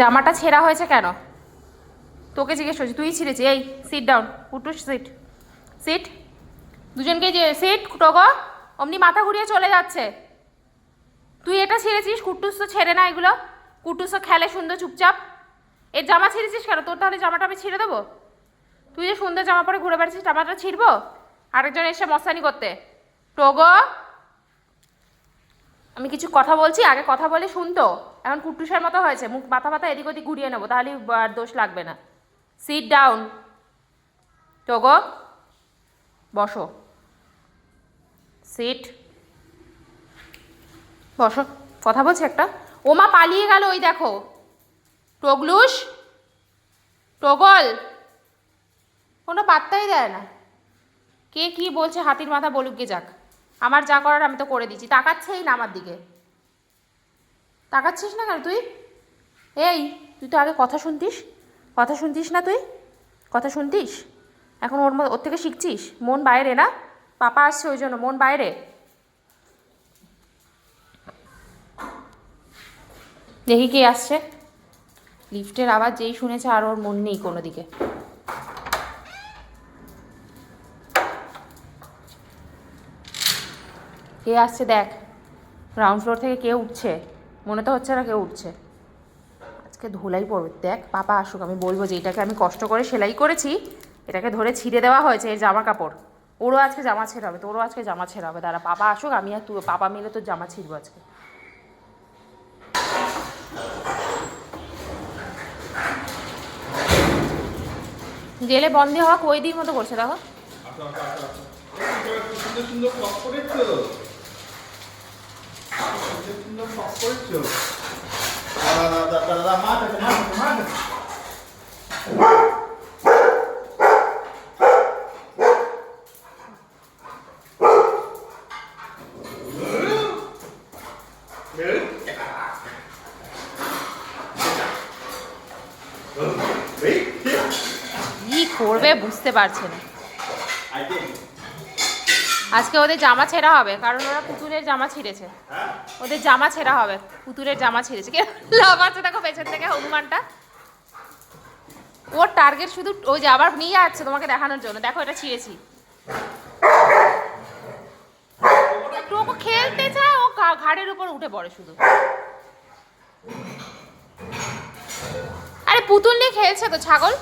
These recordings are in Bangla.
জামাটা ছেঁড়া হয়েছে কেন? তোকে জিজ্ঞেস করছি, তুই ছিঁড়েছি এই sit down Kutus sit sit দুজনকে যে সিট টোগো অমনি মাথা ঘুরিয়ে চলে যাচ্ছে। তুই এটা ছিঁড়েছিস? কুটুস তো ছেড়ে না এগুলো। কুটুস খেলে সুন্দর চুপচাপ। এর জামা ছিঁড়েছিস কেন? তোর তাহলে জামাটা আমি ছিঁড়ে দেবো? তুই যে সুন্দর জামা পরে ঘুরে বেড়াচ্ছিস জামাটা ছিঁড়বো? আরেকজন এসে মস্তানি করতে। টোগো আমি কিছু কথা বলছি, আগে কথা বলে শুনতো। এখন কুটুসের মতো হয়েছে। মুখ মাথা মাথা এদিক ওদিক ঘুরিয়ে নেব তাহলে আর দোষ লাগবে না। সিট ডাউন টোগো বসো। সিট বসো, কথা বলছে একটা? ওমা পালিয়ে গেল ওই দেখো। টগলুস? টগল? কোনো পাত্তাই দেয় না। কে কি বলছে হাতির মাথা বলুক গে যাক। আমার যা করার আমি তো করে দিচ্ছি। তাকাচ্ছেই না আমার দিকে। তাকাচ্ছিস না কেন তুই? এই, তুই তো আগে কথা শুনতিস। কথা শুনতিস না তুই? কথা শুনতিস? এখন ওর ওর থেকে শিখছিস? মন বাইরে না? পাপা আসছে ওই জন্য, মন বাইরে? দেখি কে আসছে। লিফটের আওয়াজ যেই শুনেছে আর ওর মন নেই কোনো দিকে। কে আসছে দেখ। গ্রাউন্ড ফ্লোর থেকে কে উঠছে? মনে তো হচ্ছে না কেউ উঠছে। আজকে ধুলাই পড়বে। দেখ, পাপা আসুক, আমি বলব যে এটাকে আমি কষ্ট করে সেলাই করেছি, এটাকে ধরে ছিঁড়ে দেওয়া হয়েছে এর জামা কাপড়। ওরও আজকে জামা ছেঁড়া হবে, তোরও আজকে জামা ছেঁড়া হবে। দাঁড়া, পাপা আসুক, আমি আর তুই পাপা মিলে তোর জামা ছিঁড়বো আজকে। জেলে বন্ধে হওয়া কই দিন মতো করছে দেখো? সুন্দর ফ্রক করেছ। সুন্দর ফ্রক করেছ। দাদা, দাদা, দাদা, দাদা, মা দেখো, মা দেখো, মা কি করবে বুঝতে পারছে না। আজকে ওদের জামা ছেঁড়া হবে, কারণ ওরা পুতুলের জামা ছিঁড়েছে? ওদের জামা ছেঁড়া হবে, পুতুলের জামা ছিঁড়েছে। কে লাফাচ্ছে দেখো পেছন থেকে হনুমানটা। ওর টার্গেট শুধু ওই যে আবার নিয়ে যাচ্ছে তোমাকে দেখানোর জন্য। দেখো এটা ছিঁড়েছি। টোকো খেলতে চায়, ও ঘাড়ের উপর উঠে পড়ে শুধু। আরে পুতুল নিয়ে খেলছে তো, ছাগল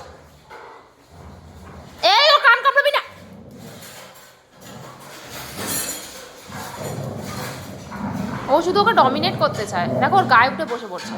এই ও কান কামড়াবি না ও শুধু ওকে ডমিনেট করতে চায়। দেখো ওর গায়ে উঠে বসে পড়ছে।